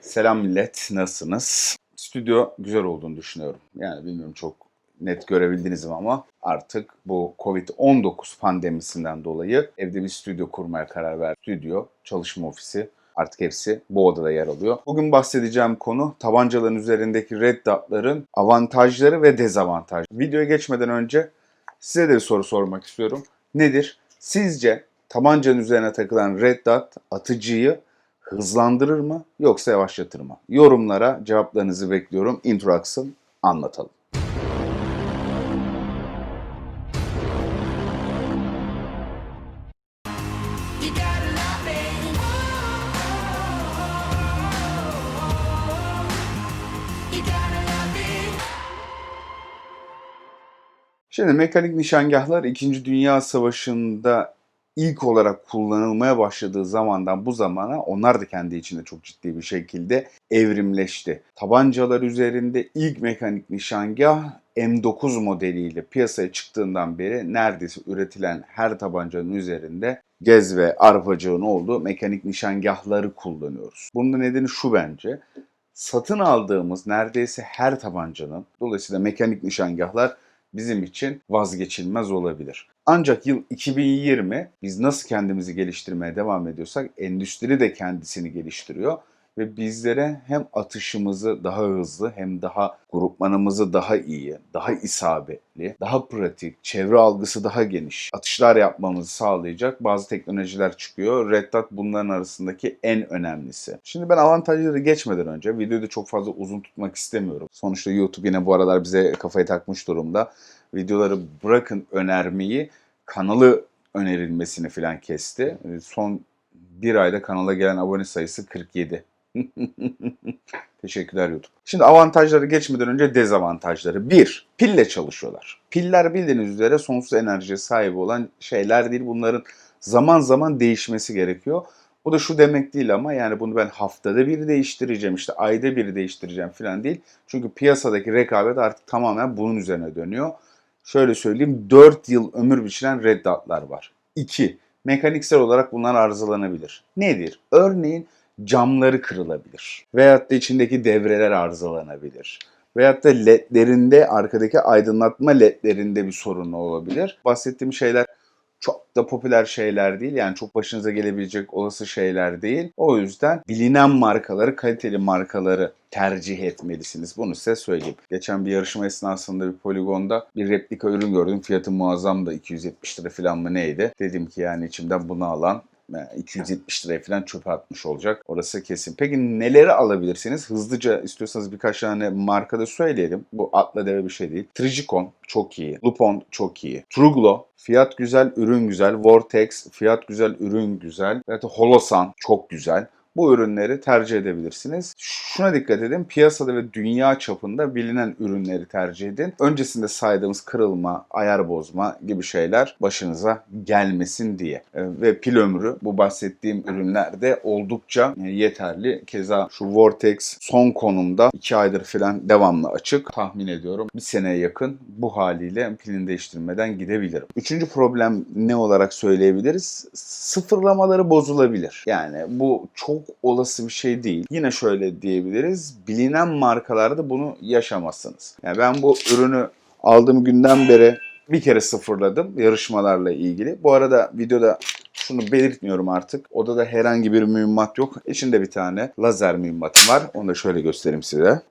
Selam millet, nasılsınız? Stüdyo güzel olduğunu düşünüyorum. Yani bilmiyorum çok net görebildiniz mi ama artık bu Covid-19 pandemisinden dolayı evde bir stüdyo kurmaya karar verdim. Stüdyo, çalışma ofisi artık hepsi bu odada yer alıyor. Bugün bahsedeceğim konu tabancaların üzerindeki red dotların avantajları ve dezavantajları. Videoya geçmeden önce size de bir soru sormak istiyorum. Nedir? Sizce tabancanın üzerine takılan red dot atıcıyı hızlandırır mı yoksa yavaşlatır mı? Yorumlara cevaplarınızı bekliyorum. Intro aksın, anlatalım. Şimdi mekanik nişangahlar 2. Dünya Savaşı'nda ilk olarak kullanılmaya başladığı zamandan bu zamana onlar da kendi içinde çok ciddi bir şekilde evrimleşti. Tabancalar üzerinde ilk mekanik nişangah M9 modeliyle piyasaya çıktığından beri neredeyse üretilen her tabancanın üzerinde gez ve arpacığın olduğu mekanik nişangahları kullanıyoruz. Bunun da nedeni şu bence. Satın aldığımız neredeyse her tabancanın dolayısıyla mekanik nişangahlar bizim için vazgeçilmez olabilir. Ancak yıl 2020 biz nasıl kendimizi geliştirmeye devam ediyorsak endüstri de kendisini geliştiriyor ve bizlere hem atışımızı daha hızlı hem daha grupmanımızı daha iyi, daha isabetli, daha pratik, çevre algısı daha geniş atışlar yapmamızı sağlayacak bazı teknolojiler çıkıyor. Red Dot bunların arasındaki en önemlisi. Şimdi ben avantajları geçmeden önce videoyu da çok fazla uzun tutmak istemiyorum. Sonuçta YouTube yine bu aralar bize kafayı takmış durumda. Videoları bırakın önermeyi, kanalı önerilmesini falan kesti. Son bir ayda kanala gelen abone sayısı 47. Teşekkürler YouTube. Şimdi avantajları geçmeden önce dezavantajları. Bir, pille çalışıyorlar. Piller bildiğiniz üzere sonsuz enerjiye sahip olan şeyler değil. Bunların zaman zaman değişmesi gerekiyor. Bu da şu demek değil ama yani bunu ben haftada bir değiştireceğim işte ayda bir değiştireceğim falan değil. Çünkü piyasadaki rekabet artık tamamen bunun üzerine dönüyor. Şöyle söyleyeyim 4 yıl ömür biçilen red dot'lar var. 2. Mekaniksel olarak bunlar arızalanabilir. Nedir? Örneğin camları kırılabilir. Veyahut da içindeki devreler arızalanabilir. Veyahut da ledlerinde, arkadaki aydınlatma ledlerinde bir sorun olabilir. Bahsettiğim şeyler çok da popüler şeyler değil. Yani çok başınıza gelebilecek olası şeyler değil. O yüzden bilinen markaları, kaliteli markaları tercih etmelisiniz. Bunu size söyleyeyim. Geçen bir yarışma esnasında bir poligonda bir replika ürün gördüm. Fiyatı muazzam da 270 lira falan mı neydi? Dedim ki yani içimden bunu alan 270 liraya falan çöpe atmış olacak. Orası kesin. Peki neleri alabilirsiniz? Hızlıca istiyorsanız birkaç tane markada söyleyelim. Bu atla deve bir şey değil. Trigicon çok iyi. Lupon çok iyi. Truglo fiyat güzel, ürün güzel. Vortex fiyat güzel, ürün güzel. Evet, Holosan çok güzel bu ürünleri tercih edebilirsiniz. Şuna dikkat edin. Piyasada ve dünya çapında bilinen ürünleri tercih edin. Öncesinde saydığımız kırılma, ayar bozma gibi şeyler başınıza gelmesin diye. E, Ve pil ömrü bu bahsettiğim ürünlerde oldukça yeterli. Keza şu Vortex son konumda 2 aydır falan devamlı açık. Tahmin ediyorum bir seneye yakın bu haliyle pilini değiştirmeden gidebilirim. Üçüncü problem ne olarak söyleyebiliriz? Sıfırlamaları bozulabilir. Yani bu çok olası bir şey değil. Yine şöyle diyebiliriz. Bilinen markalarda bunu yaşamazsınız. Yani ben bu ürünü aldığım günden beri bir kere sıfırladım yarışmalarla ilgili. Bu arada videoda şunu belirtmiyorum artık. Odada herhangi bir mühimmat yok. İçinde bir tane lazer mühimmatım var. Onu da şöyle göstereyim size.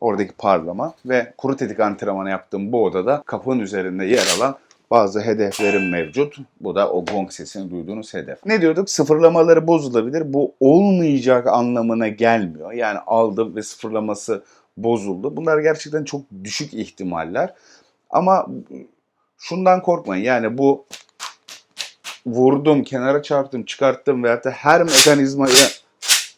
Oradaki parlama ve kuru tetik antrenmanı yaptığım bu odada kapının üzerinde yer alan bazı hedeflerim mevcut. Bu da o gong sesini duyduğunuz hedef. Ne diyorduk? Sıfırlamaları bozulabilir. Bu olmayacak anlamına gelmiyor. Yani aldım ve sıfırlaması bozuldu. Bunlar gerçekten çok düşük ihtimaller. Ama şundan korkmayın. Yani bu vurdum, kenara çarptım, çıkarttım veyahut da her mekanizmayı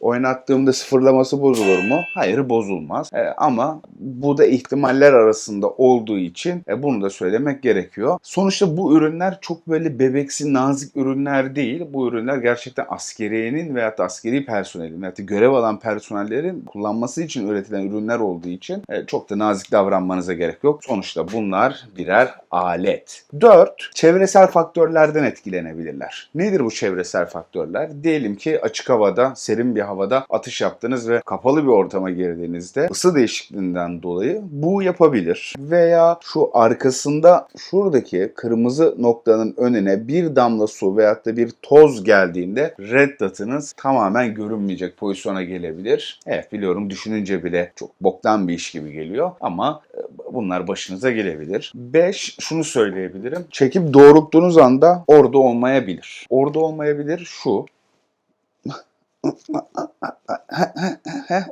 Oynattığımda sıfırlaması bozulur mu? Hayır bozulmaz. E, ama bu da ihtimaller arasında olduğu için e, bunu da söylemek gerekiyor. Sonuçta bu ürünler çok böyle bebeksi nazik ürünler değil. Bu ürünler gerçekten askeriyenin veyahut da askeri personelin veyahut da görev alan personellerin kullanması için üretilen ürünler olduğu için e, çok da nazik davranmanıza gerek yok. Sonuçta bunlar birer alet. 4. Çevresel faktörlerden etkilenebilirler. Nedir bu çevresel faktörler? Diyelim ki açık havada, serin bir havada atış yaptınız ve kapalı bir ortama girdiğinizde ısı değişikliğinden dolayı bu yapabilir. Veya şu arkasında şuradaki kırmızı noktanın önüne bir damla su veyahut da bir toz geldiğinde red dot'ınız tamamen görünmeyecek pozisyona gelebilir. Evet biliyorum düşününce bile çok boktan bir iş gibi geliyor ama e, bunlar başınıza gelebilir. 5. Şunu söyleyebilirim. Çekip doğrulttuğunuz anda orada olmayabilir. Orada olmayabilir şu.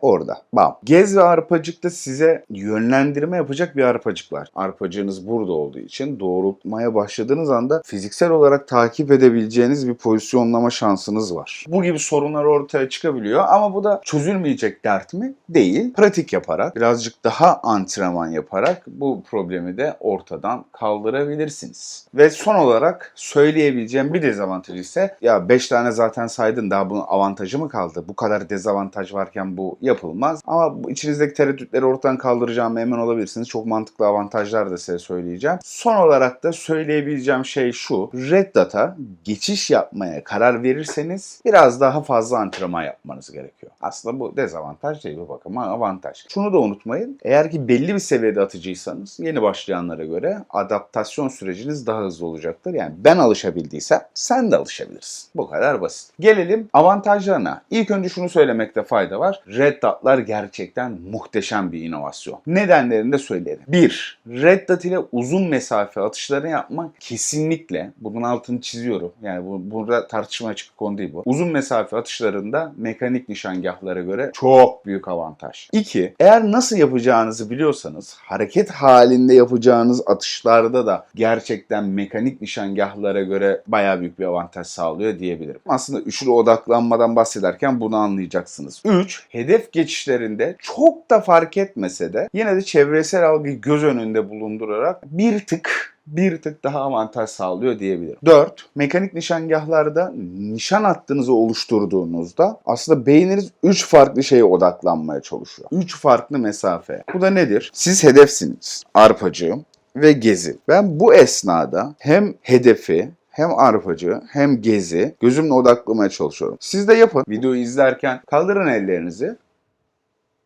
Orada. Bam. Gez ve arpacıkta size yönlendirme yapacak bir arpacık var. Arpacığınız burada olduğu için doğrultmaya başladığınız anda fiziksel olarak takip edebileceğiniz bir pozisyonlama şansınız var. Bu gibi sorunlar ortaya çıkabiliyor ama bu da çözülmeyecek dert mi? Değil. Pratik yaparak, birazcık daha antrenman yaparak bu problemi de ortadan kaldırabilirsiniz. Ve son olarak söyleyebileceğim bir dezavantajı ise ya 5 tane zaten saydın daha bunun avantajı mı kaldı? Bu kadar dezavantaj varken bu yapılmaz. Ama içinizdeki tereddütleri ortadan kaldıracağıma emin olabilirsiniz. Çok mantıklı avantajlar da size söyleyeceğim. Son olarak da söyleyebileceğim şey şu. Red Dot'a geçiş yapmaya karar verirseniz biraz daha fazla antrenman yapmanız gerekiyor. Aslında bu dezavantaj değil bu bakıma avantaj. Şunu da unutmayın. Eğer ki belli bir seviyede atıcıysanız yeni başlayanlara göre adaptasyon süreciniz daha hızlı olacaktır. Yani ben alışabildiysem sen de alışabilirsin. Bu kadar basit. Gelelim avantajlarına. İlk önce şunu söylemekte fayda var. Red Dot'lar gerçekten muhteşem bir inovasyon. Nedenlerini de söyleyelim. 1. Red Dot ile uzun mesafe atışları yapmak kesinlikle bunun altını çiziyorum. Yani bu, burada tartışma açık konu değil bu. Uzun mesafe atışlarında mekanik nişangahlara göre çok büyük avantaj. 2. Eğer nasıl yapacağınızı biliyorsanız hareket halinde yapacağınız atışlarda da gerçekten mekanik nişangahlara göre bayağı büyük bir avantaj sağlıyor diyebilirim. Aslında üçlü odaklanmadan bahsederken bunu anlayacaksınız. 3. Hedef geçişlerinde çok da fark etmese de yine de çevresel algıyı göz önünde bulundurarak bir tık bir tık daha avantaj sağlıyor diyebilirim. 4. Mekanik nişangahlarda nişan hattınızı oluşturduğunuzda aslında beyniniz 3 farklı şeye odaklanmaya çalışıyor. 3 farklı mesafe. Bu da nedir? Siz hedefsiniz. Arpacığım ve gezi. Ben bu esnada hem hedefi hem arpacı hem gezi gözümle odaklamaya çalışıyorum. Siz de yapın. Videoyu izlerken kaldırın ellerinizi.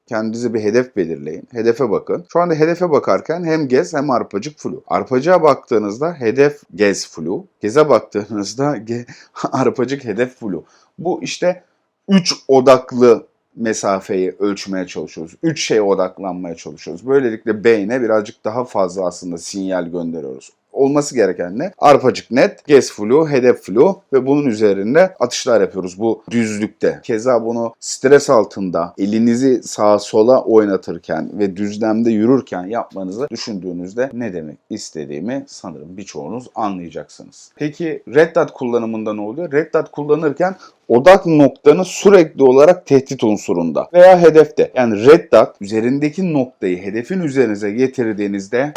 Kendinize bir hedef belirleyin. Hedefe bakın. Şu anda hedefe bakarken hem gez hem arpacık flu. Arpacığa baktığınızda hedef gez flu. Geze baktığınızda ge- arpacık hedef flu. Bu işte 3 odaklı mesafeyi ölçmeye çalışıyoruz. Üç şeye odaklanmaya çalışıyoruz. Böylelikle beyne birazcık daha fazla aslında sinyal gönderiyoruz. Olması gereken ne? Arpacık net, gez flu, hedef flu ve bunun üzerinde atışlar yapıyoruz bu düzlükte. Keza bunu stres altında elinizi sağa sola oynatırken ve düzlemde yürürken yapmanızı düşündüğünüzde ne demek istediğimi sanırım birçoğunuz anlayacaksınız. Peki Red Dot kullanımında ne oluyor? Red Dot kullanırken odak noktanız sürekli olarak tehdit unsurunda veya hedefte. Yani Red Dot üzerindeki noktayı hedefin üzerinize getirdiğinizde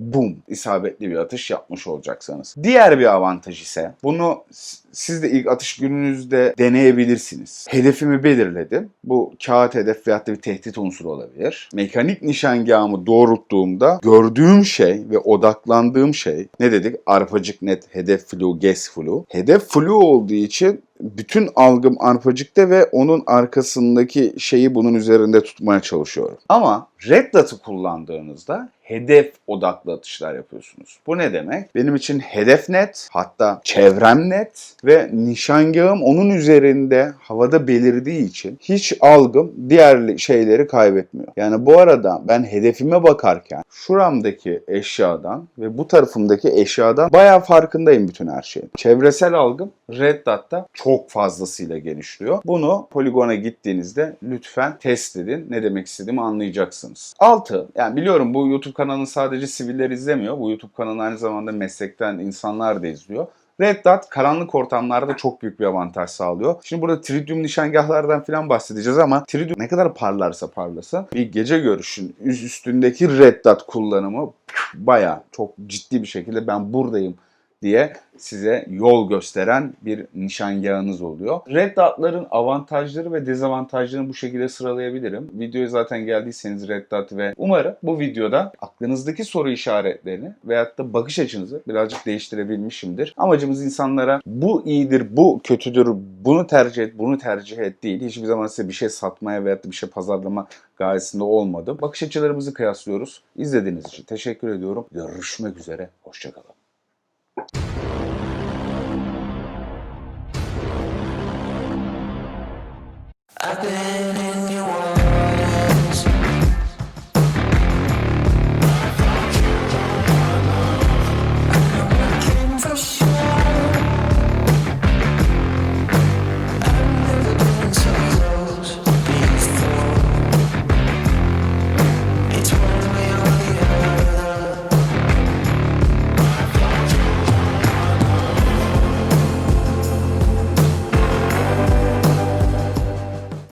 bum isabetli bir atış yapmış olacaksınız. Diğer bir avantaj ise bunu siz de ilk atış gününüzde deneyebilirsiniz. Hedefimi belirledim. Bu kağıt hedef veyahut da bir tehdit unsuru olabilir. Mekanik nişangahımı doğrulttuğumda gördüğüm şey ve odaklandığım şey ne dedik? Arpacık net, hedef flu, gez flu. Hedef flu olduğu için bütün algım arpacıkta ve onun arkasındaki şeyi bunun üzerinde tutmaya çalışıyorum. Ama red dot'ı kullandığınızda hedef odaklı atışlar yapıyorsunuz. Bu ne demek? Benim için hedef net, hatta çevrem net ve nişangahım onun üzerinde havada belirdiği için hiç algım diğer şeyleri kaybetmiyor. Yani bu arada ben hedefime bakarken şuramdaki eşyadan ve bu tarafımdaki eşyadan bayağı farkındayım bütün her şeyin. Çevresel algım Red Dot'ta çok fazlasıyla genişliyor. Bunu poligona gittiğinizde lütfen test edin. Ne demek istediğimi anlayacaksınız. 6. Yani biliyorum bu YouTube kanalını sadece siviller izlemiyor. Bu YouTube kanalı aynı zamanda meslekten insanlar da izliyor. Red Dot karanlık ortamlarda çok büyük bir avantaj sağlıyor. Şimdi burada tritium nişangahlardan falan bahsedeceğiz ama tritium ne kadar parlarsa parlasın bir gece görüşün üst- üstündeki Red Dot kullanımı baya çok ciddi bir şekilde ben buradayım diye size yol gösteren bir nişangahınız oluyor. Red Dot'ların avantajları ve dezavantajlarını bu şekilde sıralayabilirim. Videoya zaten geldiyseniz Red Dot ve umarım bu videoda aklınızdaki soru işaretlerini veyahut da bakış açınızı birazcık değiştirebilmişimdir. Amacımız insanlara bu iyidir, bu kötüdür, bunu tercih et, bunu tercih et değil. Hiçbir zaman size bir şey satmaya veyahut da bir şey pazarlama gayesinde olmadım. Bakış açılarımızı kıyaslıyoruz. İzlediğiniz için teşekkür ediyorum. Görüşmek üzere. Hoşçakalın. I've been